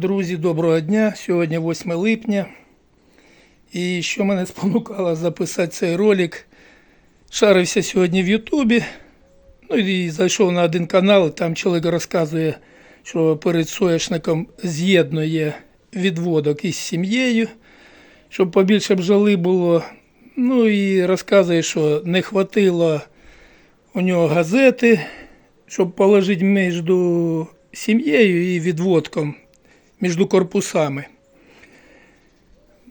Друзі, доброго дня. Сьогодні 8 липня. І що мене спонукало записати цей ролик? Шарився сьогодні в Ютубі. Ну і зайшов на один канал, і там чоловік розказує, що перед соняшником з'єднує відводок із сім'єю, щоб побільше бджоли було. Ну і розказує, що не хватило у нього газети, щоб положити між сім'єю і відводком, між корпусами.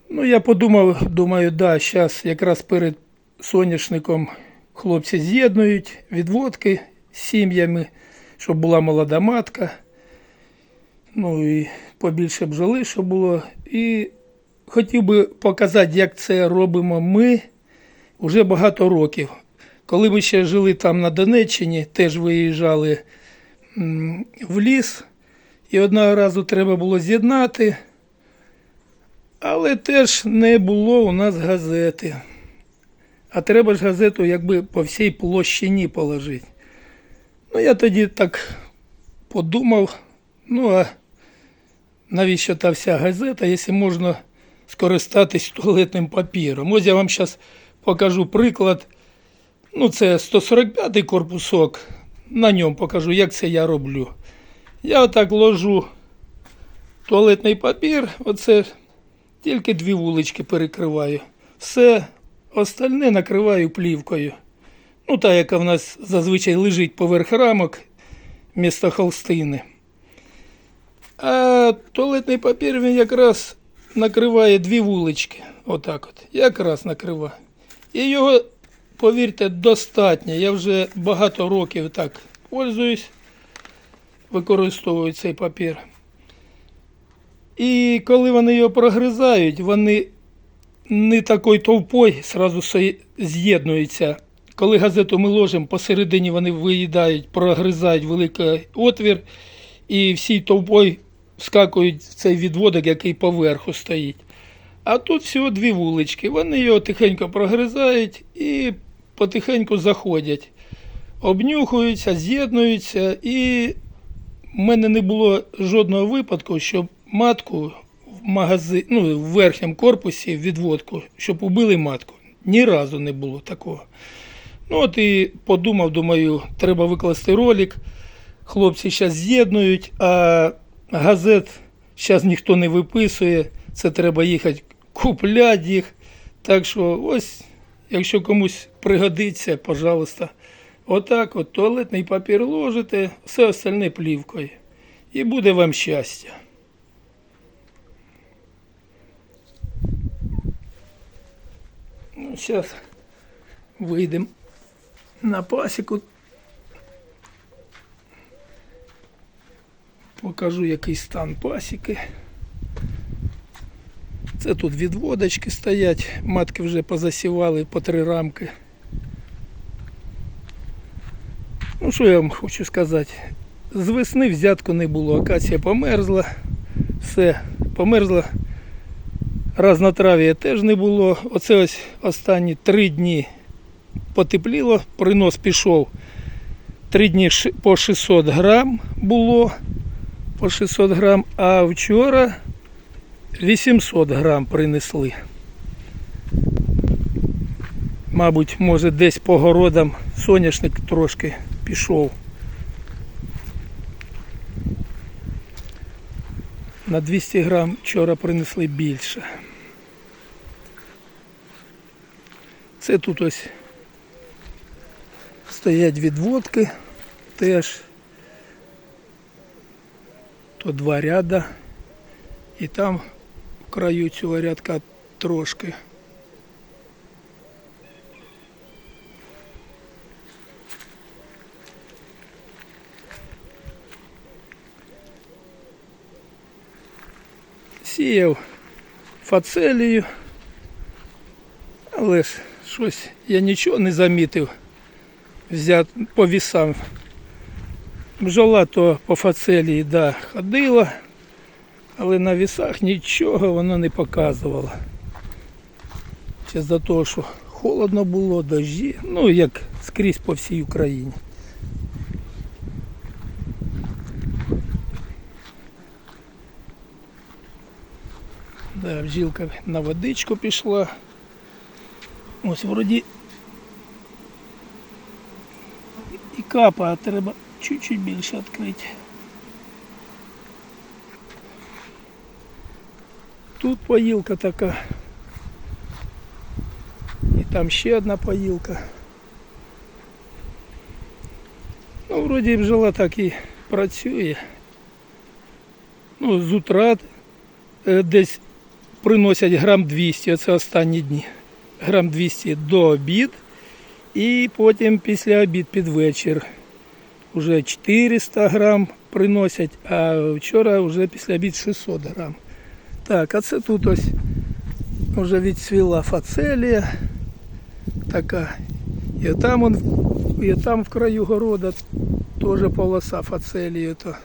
Ну, я подумав, думаю, да, зараз якраз перед соняшником хлопці з'єднують відводки з сім'ями, щоб була молода матка. Ну і побільше бджоли, щоб було. І хотів би показати, як це робимо ми вже багато років. Коли ми ще жили там на Донеччині, теж виїжджали в ліс, і одного разу треба було з'єднати, але теж не було у нас газети. А треба ж газету якби по всій площині положити. Ну, я тоді так подумав, ну а навіщо та вся газета, якщо можна скористатись туалетним папіром. Ось я вам зараз покажу приклад. Ну, це 145-й корпусок. На ньому покажу, як це я роблю. Я отак ложу туалетний папір, оце тільки дві вулички перекриваю. Все остальне накриваю плівкою. Ну, та, яка в нас зазвичай лежить поверх рамок міста холстини. А туалетний папір він якраз накриває дві вулички. Отак от. Якраз накриває. І його, повірте, достатньо. Я вже багато років так пользуюсь, використовую цей папір. І коли вони його прогризають, вони не такою товпою сразу з'єднуються. Коли газету ми ложимо, посередині вони виїдають, прогризають великий отвір і всі товпою вскакують в цей відводок, який поверху стоїть. А тут всього дві вулички. Вони його тихенько прогризають і потихеньку заходять. Обнюхуються, з'єднуються, і в мене не було жодного випадку, щоб матку в магазин, ну, в верхньому корпусі відводку, щоб убили матку. Ні разу не було такого. Ну от і подумав, думаю, треба викласти ролик. Хлопці зараз з'єднують, а газет зараз ніхто не виписує. Це треба їхати купляти їх. Так що ось, якщо комусь пригодиться, пожалуйста. Отак от туалетний папір ложите, все остальне плівкою. І буде вам щастя. Ну, зараз вийдемо на пасіку. Покажу, який стан пасіки. Це тут відводочки стоять, матки вже позасівали по три рамки. Ну, що я вам хочу сказати? З весни взятку не було, акація померзла, все, померзла. Разнотрав'я теж не було. Оце ось останні три дні потепліло, принос пішов. Три дні по 600 грам було, по 600 грам, а вчора 800 грам принесли. Мабуть, може десь по городам соняшник трошки пішов. На 200 грам вчора принесли більше. Це тут ось стоять відводки теж. То два ряда. І там в краю цього рядка трошки. Сіяв фацелію, але ж щось я нічого не замітив взяти по вісам. Бджола то по фацелії да, ходила, але на вісах нічого воно не показувало. Чи за того, що холодно було, дощі, ну як скрізь по всій Україні. Да, бджілка на водичку пішла. Ось вроді і капа, а треба чуть-чуть більше відкрити. Тут поїлка така. І там ще одна поїлка. Ну, вроді бджола так і працює. Ну, з утра е, десь приносять грам 200, це останні дні. Грам 200 до обід. І потім після обід під вечір. Уже 400 грам приносять, а вчора вже після обід 600 грам. Так, а це тут ось вже відцвіла фацелія така. І там, он, і там в краю города теж полоса фацелії. То.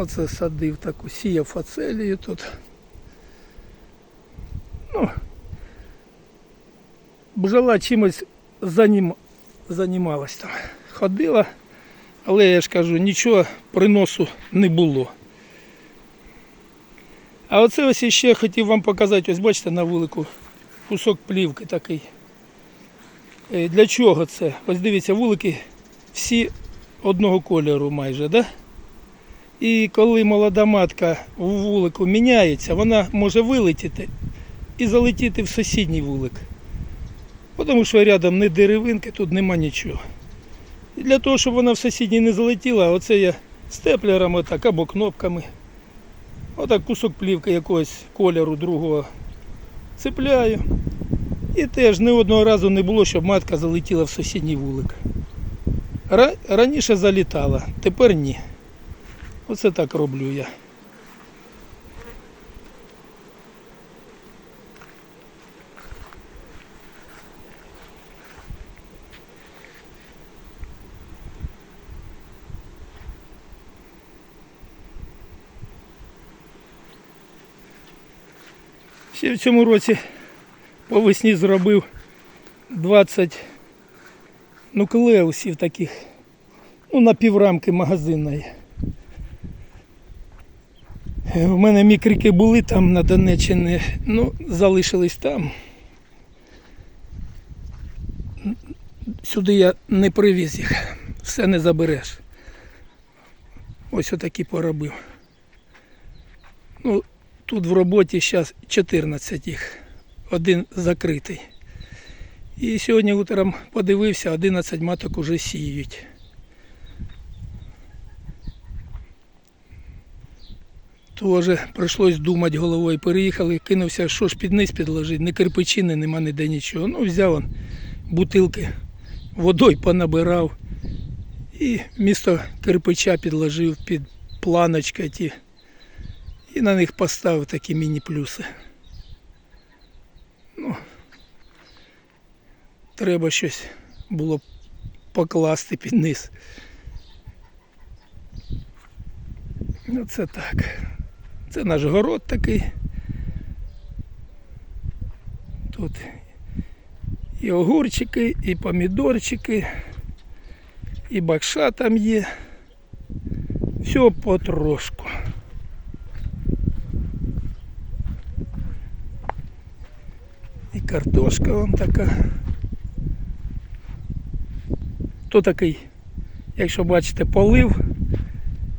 Оце садив таку, сіяв фацелію тут. Ну, бджола чимось занім, займалась там. Ходила, але я ж кажу, нічого приносу не було. А оце ось іще хотів вам показати, ось бачите на вулику кусок плівки такий. Е, Для чого це? Ось дивіться, вулики всі одного кольору майже, да? І коли молода матка в вулику міняється, вона може вилетіти і залетіти в сусідній вулик. Тому що рядом не деревинки, тут нема нічого. І для того, щоб вона в сусідній не залетіла, оце я степлером отак або кнопками. Отак кусок плівки якогось кольору другого цепляю. І теж ні одного разу не було, щоб матка залетіла в сусідній вулик. Раніше залітала, тепер ні. Оце так роблю я. Ще в цьому році по весні зробив 20 нуклеусів таких, ну, на піврамки магазинної. Е, У мене мікрики були там на Донеччині, ну, залишились там. Сюди я не привіз їх, все не забереш. Ось отакі поробив. Ну, тут в роботі зараз 14 їх, один закритий. І сьогодні утром подивився, 11 маток уже сіють. Тоже прийшлось думати головою. Переїхали, кинувся, що ж під низ підложити, не кирпичини, нема ніде нічого. Ну, взяв он бутилки, водою понабирав. І місто кирпича підложив під планочки ті. І на них поставив такі міні-плюси. Ну, треба щось було покласти під низ. Ну це так. Це наш город такий. Тут і огурчики, і помідорчики, і бакша там є. Все потрошку. І картошка вон така. То такий, якщо бачите, полив.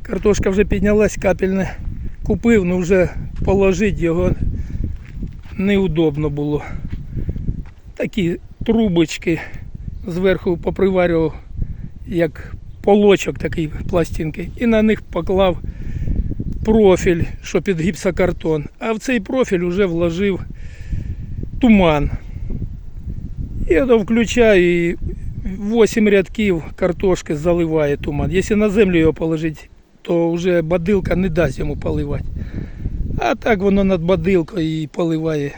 Картошка вже піднялась капельне. Купив, ну вже положити його неудобно було. Такі трубочки зверху поприварював, як полочок такий пластинки. І на них поклав профіль, що під гіпсокартон. А в цей профіль вже вложив туман. Я то включаю і 8 рядків картошки заливає туман. Якщо на землю його положити, то вже бадилка не дасть йому поливати. А так воно над бадилкою і поливає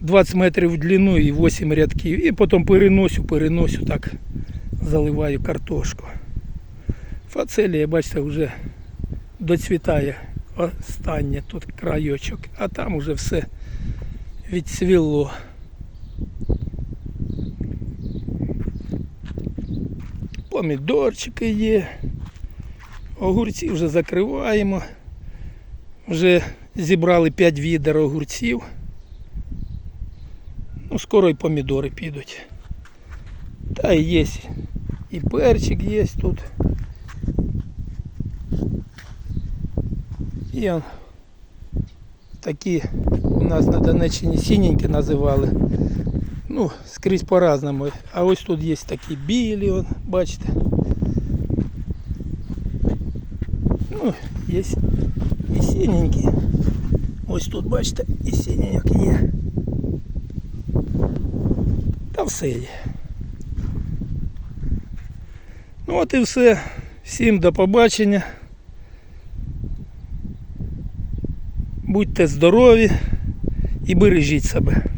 20 метрів в длину і 8 рядків. І потім переносю, переносю, так заливаю картошку. Фацелія, бачите, вже доцвітає останнє тут крайочок, а там вже все відцвіло. Помідорчики є. Огурці вже закриваємо. Вже зібрали 5 відер огурців. Ну, скоро і помідори підуть. Та і є. І перчик є тут. І он, такі у нас на Донеччині синенькі називали. Ну, скрізь по-разному. А ось тут є такі білі, он, бачите. Ну, є і синенькі. Ось тут, бачите, і синеньок є. Та все є. Ну от і все. Всім до побачення. Будьте здорові і бережіть себе.